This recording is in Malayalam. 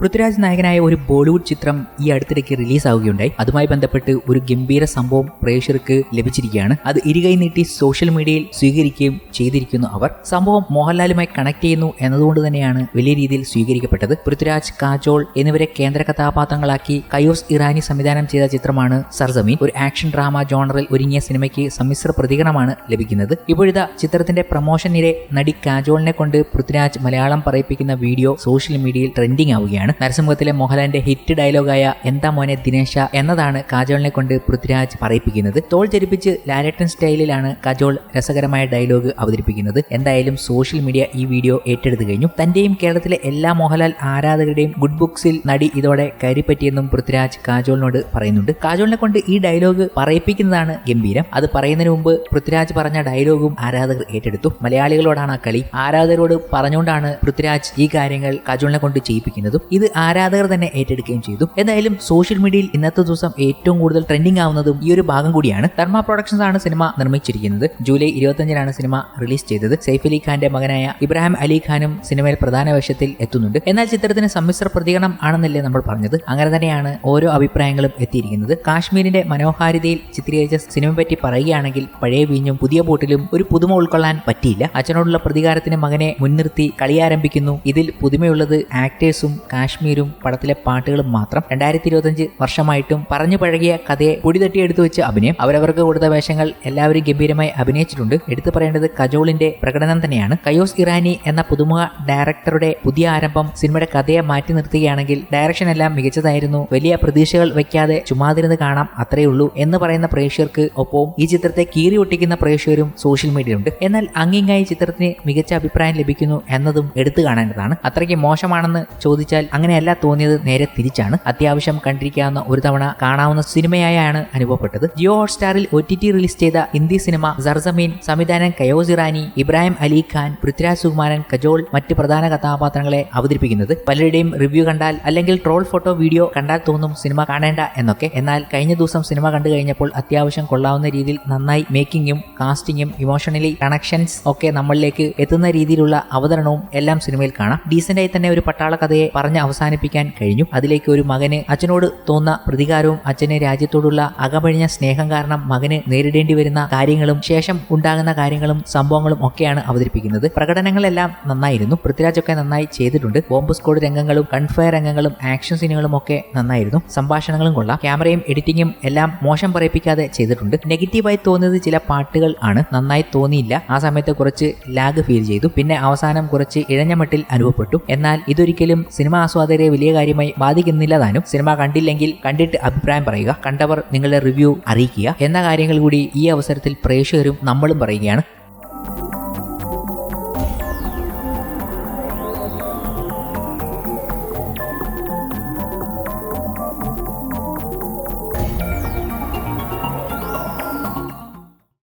പൃഥ്വിരാജ് നായകനായ ഒരു ബോളിവുഡ് ചിത്രം ഈ അടുത്തിടയ്ക്ക് റിലീസാവുകയുണ്ടായി. അതുമായി ബന്ധപ്പെട്ട് ഒരു ഗംഭീര സംഭവം പ്രേക്ഷകർക്ക് ലഭിച്ചിരിക്കുകയാണ്. അത് ഇരുകൈ നീട്ടി സോഷ്യൽ മീഡിയയിൽ സ്വീകരിക്കുകയും ചെയ്തിരിക്കുന്നു അവർ. സംഭവം മോഹൻലാലുമായി കണക്ട് ചെയ്യുന്നു എന്നതുകൊണ്ട് തന്നെയാണ് വലിയ രീതിയിൽ സ്വീകരിക്കപ്പെട്ടത്. പൃഥ്വിരാജ് കാജോൾ എന്നിവരെ കേന്ദ്ര കഥാപാത്രങ്ങളാക്കി കയോസ് ഇറാനി സംവിധാനം ചെയ്ത ചിത്രമാണ് സർസമീൻ. ഒരു ആക്ഷൻ ഡ്രാമ ജോണറിൽ ഒരുങ്ങിയ സിനിമയ്ക്ക് സമ്മിശ്ര പ്രതികരണമാണ് ലഭിക്കുന്നത്. ഇപ്പോഴിതാ ചിത്രത്തിന്റെ പ്രൊമോഷനിടെ നടി കാജോളിനെ കൊണ്ട് പൃഥ്വിരാജ് മലയാളം പറയിപ്പിക്കുന്ന വീഡിയോ സോഷ്യൽ മീഡിയയിൽ ട്രെൻഡിംഗ് ആവുകയാണ്. നരസിംഹത്തിലെ മോഹൻലാലിന്റെ ഹിറ്റ് ഡയലോഗായ എന്താ മോനെ ദിനേശ എന്നതാണ് കാജോളിനെ കൊണ്ട് പൃഥ്വിരാജ് പറയിപ്പിക്കുന്നത്. തോൾ ചരിപ്പിച്ച് ലാലട്ടൻ സ്റ്റൈലിലാണ് കാജോൾ രസകരമായ ഡയലോഗ് അവതരിപ്പിക്കുന്നത്. എന്തായാലും സോഷ്യൽ മീഡിയ ഈ വീഡിയോ ഏറ്റെടുത്തു കഴിഞ്ഞു. തന്റെയും കേരളത്തിലെ എല്ലാ മോഹൻലാൽ ആരാധകരുടെയും ഗുഡ് ബുക്സിൽ നടി ഇതോടെ കയറിപ്പറ്റിയെന്നും പൃഥ്വിരാജ് കാജോളിനോട് പറയുന്നുണ്ട്. കാജോളിനെ കൊണ്ട് ഈ ഡയലോഗ് പറയിപ്പിക്കുന്നതാണ് ഗംഭീരം. അത് പറയുന്നതിന് മുമ്പ് പൃഥ്വിരാജ് പറഞ്ഞ ഡയലോഗും ആരാധകർ ഏറ്റെടുത്തു. മലയാളികളോടാണ് ആ കളി. ആരാധകരോട് പറഞ്ഞുകൊണ്ടാണ് പൃഥ്വിരാജ് ഈ കാര്യങ്ങൾ കാജോളിനെ കൊണ്ട് ചെയ്യിപ്പിക്കുന്നതും. ഇത് ആരാധകർ തന്നെ ഏറ്റെടുക്കുകയും ചെയ്തു. എന്തായാലും സോഷ്യൽ മീഡിയയിൽ ഇന്നത്തെ ദിവസം ഏറ്റവും കൂടുതൽ ട്രെൻഡിംഗ് ആവുന്നതും ഈ ഒരു ഭാഗം കൂടിയാണ്. ധർമ്മ പ്രൊഡക്ഷൻസ് ആണ് സിനിമ നിർമ്മിച്ചിരിക്കുന്നത്. ജൂലൈ ഇരുപത്തഞ്ചിനാണ് സിനിമ റിലീസ് ചെയ്തത്. സൈഫ് അലി ഖാന്റെ മകനായ ഇബ്രാഹിം അലി ഖാനും സിനിമയിൽ പ്രധാന വേഷത്തിൽ എത്തുന്നുണ്ട്. എന്നാൽ ചിത്രത്തിന് സമ്മിശ്ര പ്രതികരണം ആണെന്നല്ലേ നമ്മൾ പറഞ്ഞത്. അങ്ങനെ തന്നെയാണ് ഓരോ അഭിപ്രായങ്ങളും എത്തിയിരിക്കുന്നത്. കാശ്മീരിന്റെ മനോഹാരിതയിൽ ചിത്രീകരിച്ച സിനിമയെ പറ്റി പറയുകയാണെങ്കിൽ പഴയ വീഞ്ഞും പുതിയ ബോട്ടിലും ഒരു പുതുമ ഉൾക്കൊള്ളാൻ പറ്റിയില്ല. അച്ഛനോടുള്ള പ്രതികാരത്തിന് മകനെ മുൻനിർത്തി കളിയാരംഭിക്കുന്നു. ഇതിൽ പുതുമയുള്ളത് ആക്ടേഴ്സും കാശ്മീരും പടത്തിലെ പാട്ടുകളും മാത്രം രണ്ടായിരത്തി ഇരുപത്തഞ്ച് വർഷമായിട്ടും പറഞ്ഞു പഴകിയ കഥയെ എടുത്തു വെച്ച് അഭിനയം. അവരവർക്ക് കൊടുത്ത വേഷങ്ങൾ എല്ലാവരും ഗംഭീരമായി അഭിനയിച്ചിട്ടുണ്ട്. എടുത്തു പറയേണ്ടത് കജോളിന്റെ പ്രകടനം തന്നെയാണ്. കയോസ് ഇറാനി എന്ന പുതുമുഖ ഡയറക്ടറുടെ പുതിയ ആരംഭം സിനിമയുടെ കഥയെ മാറ്റി നിർത്തുകയാണെങ്കിൽ ഡയറക്ഷൻ എല്ലാം മികച്ചതായിരുന്നു. വലിയ പ്രതീക്ഷകൾ വെക്കാതെ ചുമ്മാതിരുന്ന് കാണാം അത്രയേ ഉള്ളൂ എന്ന് പറയുന്ന പ്രേക്ഷകർക്ക് ഒപ്പവും ഈ ചിത്രത്തെ കീറി ഒട്ടിക്കുന്ന പ്രേക്ഷകരും സോഷ്യൽ മീഡിയയിലുണ്ട്. എന്നാൽ അങ്ങിങ്ങായി ചിത്രത്തിന് മികച്ച അഭിപ്രായം ലഭിക്കുന്നു എന്നതും എടുത്തു കാണേണ്ടതാണ്. അത്രയ്ക്ക് മോശമാണെന്ന് ചോദിച്ചാൽ അങ്ങനെയല്ല തോന്നിയത് നേരെ തിരിച്ചാണ്. അത്യാവശ്യം കണ്ടിരിക്കാവുന്ന ഒരു തവണ കാണാവുന്ന സിനിമയായാണ് അനുഭവപ്പെട്ടത്. ജിയോ ഹോട്ട്സ്റ്റാറിൽ ഒ ടി ടി റിലീസ് ചെയ്ത ഹിന്ദി സിനിമ സർസമീൻ സംവിധാനം കയോസ് ഇറാനി ഇബ്രാഹിം അലി ഖാൻ പൃഥ്വിരാജ് സുകുമാരൻ കജോൾ മറ്റ് പ്രധാന കഥാപാത്രങ്ങളെ അവതരിപ്പിക്കുന്നത് പലരുടെയും റിവ്യൂ കണ്ടാൽ അല്ലെങ്കിൽ ട്രോൾ ഫോട്ടോ വീഡിയോ കണ്ടാൽ തോന്നും സിനിമ കാണേണ്ട എന്നൊക്കെ. എന്നാൽ കഴിഞ്ഞ ദിവസം സിനിമ കണ്ടു കഴിഞ്ഞപ്പോൾ അത്യാവശ്യം കൊള്ളാവുന്ന രീതിയിൽ നന്നായി മേക്കിംഗും കാസ്റ്റിംഗും ഇമോഷണലി കണക്ഷൻസ് ഒക്കെ നമ്മളിലേക്ക് എത്തുന്ന രീതിയിലുള്ള അവതരണവും എല്ലാം സിനിമയിൽ കാണാം. ഡീസന്റായി തന്നെ ഒരു പട്ടാള കഥയെ പറഞ്ഞ് അവസാനിപ്പിക്കാൻ കഴിഞ്ഞു. അതിലേക്ക് ഒരു മകന് അച്ഛനോട് തോന്ന പ്രതികാരവും അച്ഛനെ രാജ്യത്തോടുള്ള അകമഴിഞ്ഞ സ്നേഹം കാരണം മകന് നേരിടേണ്ടി വരുന്ന കാര്യങ്ങളും ശേഷം ഉണ്ടാകുന്ന കാര്യങ്ങളും സംഭവങ്ങളും ഒക്കെയാണ് അവതരിപ്പിക്കുന്നത്. പ്രകടനങ്ങളെല്ലാം നന്നായിരുന്നു. പൃഥ്വിരാജ് ഒക്കെ നന്നായി ചെയ്തിട്ടുണ്ട്. ബോംബ് സ്കോഡ് രംഗങ്ങളും കൺഫയർ രംഗങ്ങളും ആക്ഷൻ സീനുകളും ഒക്കെ നന്നായിരുന്നു. സംഭാഷണങ്ങളും കൊള്ളാം. ക്യാമറയും എഡിറ്റിങ്ങും എല്ലാം മോശം പറയിപ്പിക്കാതെ ചെയ്തിട്ടുണ്ട്. നെഗറ്റീവായി തോന്നിയത് ചില പാട്ടുകൾ ആണ്. നന്നായി തോന്നിയില്ല. ആ സമയത്ത് കുറച്ച് ലാഗ് ഫീൽ ചെയ്തു. പിന്നെ അവസാനം കുറച്ച് ഇഴഞ്ഞമട്ടിൽ അനുഭവപ്പെട്ടു. എന്നാൽ ഇതൊരിക്കലും സിനിമ ആസ്വാദകരെ വലിയ കാര്യമായി ബാധിക്കുന്നില്ല താനും. സിനിമ കണ്ടില്ലെങ്കിൽ കണ്ടിട്ട് അഭിപ്രായം പറയുക. കണ്ടവർ നിങ്ങളുടെ റിവ്യൂ അറിയിക്കുക. എന്ന കാര്യങ്ങൾ കൂടി ഈ അവസരത്തിൽ പ്രേക്ഷകരും നമ്മളും പറയുകയാണ്.